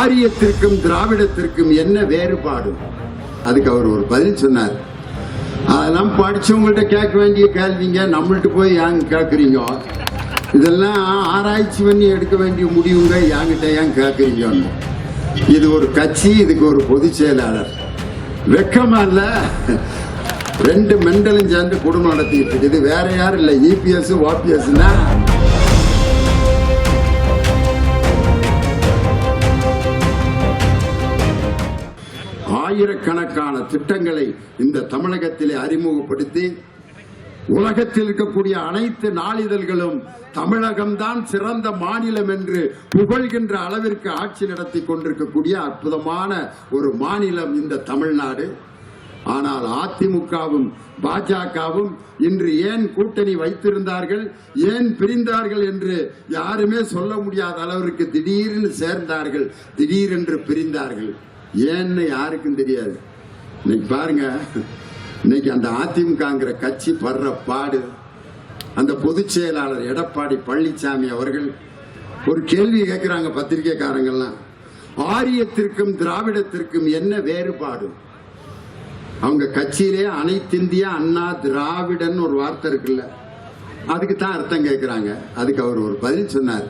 ஆரியத்திற்கும் திராவிடத்திற்கும் என்ன வேறுபாடு? அதுக்கு அவர் ஒரு பதில் சொன்னார். அதெல்லாம் படிச்சவங்கள்ட்ட கேட்க வேண்டிய கேள்விங்க நம்மள்ட்ட போய் ஏன் கேட்குறீங்க இதெல்லாம் ஆராய்ச்சி பண்ணி எடுக்க வேண்டிய முடிவுங்க என்கிட்ட ஏன் கேட்குறீங்கன்னு இது ஒரு கட்சி இதுக்கு ஒரு பொதுச் செயலாளர். வெக்கமா இல்ல? ரெண்டு மெண்டலும் சேர்ந்து குடும்பம் நடத்திட்டு இருக்குது. வேற யாரும் இல்லை. இபிஎஸ் ஓபிஎஸ்னா ஆயிரக்கணக்கான திட்டங்களை இந்த தமிழகத்திலே அறிமுகப்படுத்தி உலகத்தில் இருக்கக்கூடிய அனைத்து நாளிதழ்களும் தமிழகம்தான் சிறந்த மாநிலம் என்று புகழ்கின்ற அளவிற்கு ஆட்சி நடத்தி கொண்டிருக்கக்கூடிய அற்புதமான ஒரு மாநிலம் இந்த தமிழ்நாடு. ஆனால் அதிமுகவும் பாஜகவும் இன்று ஏன் கூட்டணி வைத்திருந்தார்கள் ஏன் பிரிந்தார்கள் என்று யாருமே சொல்ல முடியாத அளவிற்கு திடீரென்று சேர்ந்தார்கள் திடீரென்று பிரிந்தார்கள். ஏன்னு யாருக்கும் தெரியாது. இன்னைக்கு பாருங்க இன்னைக்கு அந்த அதிமுகங்கிற கட்சி படுற பாடு அந்த பொதுச் செயலாளர் எடப்பாடி பழனிசாமி அவர்கள் ஒரு கேள்வி கேட்கிறாங்க பத்திரிகைக்காரங்கெல்லாம் ஆரியத்திற்கும் திராவிடத்திற்கும் என்ன வேறுபாடு? அவங்க கட்சியிலே அனைத்திந்திய அண்ணா திராவிடன் ஒரு வார்த்தை இருக்குல்ல அதுக்கு தான் அர்த்தம் கேட்குறாங்க அதுக்கு அவர் ஒரு பதில் சொன்னார்.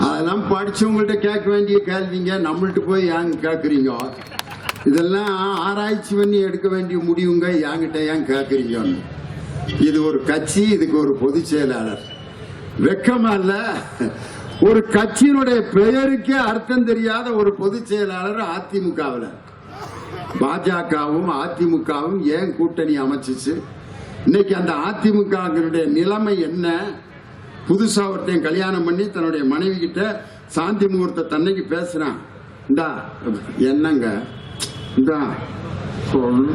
அதெல்லாம் படிச்சவங்கள்ட்ட கேட்க வேண்டிய கேள்விங்க. நம்மள்ட்ட போய் ஏன் கேட்குறீங்க இதெல்லாம் ஆராய்ச்சி பண்ணி எடுக்க வேண்டிய முடிவுங்க. என்கிட்ட ஏன் கேட்குறீங்கன்னு இது ஒரு கட்சி இதுக்கு ஒரு பொதுச் செயலாளர். வெக்கமா இல்ல. ஒரு கட்சியினுடைய பெயருக்கே அர்த்தம் தெரியாத ஒரு பொதுச் செயலாளர் அதிமுகவில். பாஜகவும் அதிமுகவும் ஏன் கூட்டணி அமைச்சிச்சு? இன்னைக்கு அந்த அதிமுகவினுடைய நிலைமை என்ன? புதுசா ஒருத்தையும் கல்யாணம் பண்ணி தன்னுடைய மனைவி கிட்ட சாந்தி முகூர்த்த தன்னைக்கு பேசுறான். இந்தா என்னங்க? இந்தா சொல்.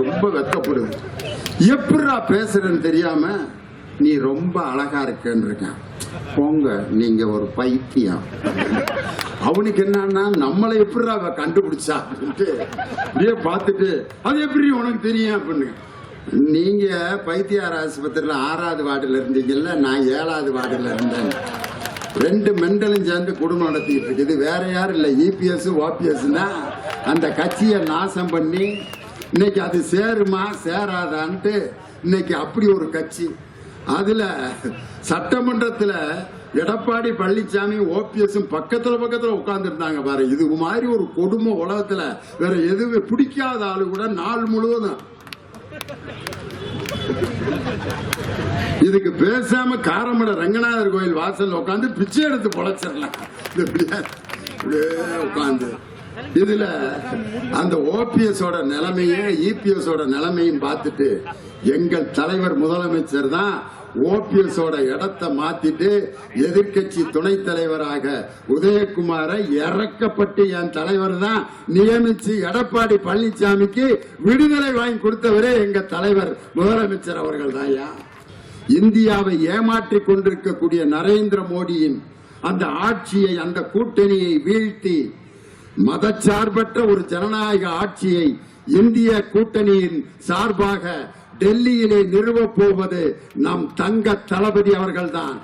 ரொம்ப வெக்கப்படுது எப்படிடா பேசுறேன்னு தெரியாம நீ ரொம்ப அழகா இருக்கேன்னு இருக்கான். போங்க நீங்க ஒரு பைத்தியம். அவனுக்கு என்னன்னா நம்மளை எப்படிடா அவ கண்டுபிடிச்சா? அப்படின்ட்டு அப்படியே பார்த்துட்டு அது எப்படி உனக்கு தெரியும் அப்படின்னு. நீங்க பைத்தியார் ஆஸ்பத்திரியில ஆறாவது வார்டில் இருந்தீங்கல்ல நான் ஏழாவது வார்டில் இருந்தேன். ரெண்டு மெண்டலும் சேர்ந்து குடும்பம் நடத்திட்டு இருக்குது. வேற யாரும் இல்லை. இபிஎஸ் ஓபிஎஸ்னா அந்த கட்சியை நாசம் பண்ணி இன்னைக்கு அது சேருமா சேராதான்ட்டு இன்னைக்கு அப்படி ஒரு கட்சி. அதுல சட்டமன்றத்துல எடப்பாடி பழனிசாமி ஓபிஎஸும் பக்கத்துல பக்கத்துல உட்கார்ந்து இருந்தாங்க பாரு. இது மாதிரி ஒரு கொடுமை உலகத்துல வேற எதுவுமே பிடிக்காத ஆளு கூட நாள் முழுவதும் இதுக்கு பேசாம காரமட ரங்கநாதர் கோயில் வாசல் உட்காந்து பிச்சை எடுத்து பொழைச்சிடலாம். உட்காந்து இதுல அந்த ஓபிஎஸோட நிலைமையும் இபிஎஸோட நிலைமையும் பார்த்துட்டு எங்கள் தலைவர் முதலமைச்சர் தான் ஓபிஎஸோட இடத்தை மாத்திட்டு எதிர்க்கட்சி துணைத் தலைவராக உதயகுமாரை இறக்கப்பட்டு என் தலைவர் தான் நியமிச்சு எடப்பாடி பழனிசாமிக்கு விடுதலை வாங்கி கொடுத்தவரே எங்க தலைவர் முதலமைச்சர் அவர்கள் தான்யா இந்தியாவை ஏமாற்றிக் கொண்டிருக்கக்கூடிய நரேந்திர மோடியின் அந்த ஆட்சியை அந்த கூட்டணியை வீழ்த்தி மதச்சார்பற்ற ஒரு ஜனநாயக ஆட்சியை இந்திய கூட்டணியின் சார்பாக டெல்லியிலே நிறுவப் போவது நம் தங்க தளபதி அவர்கள்தான்.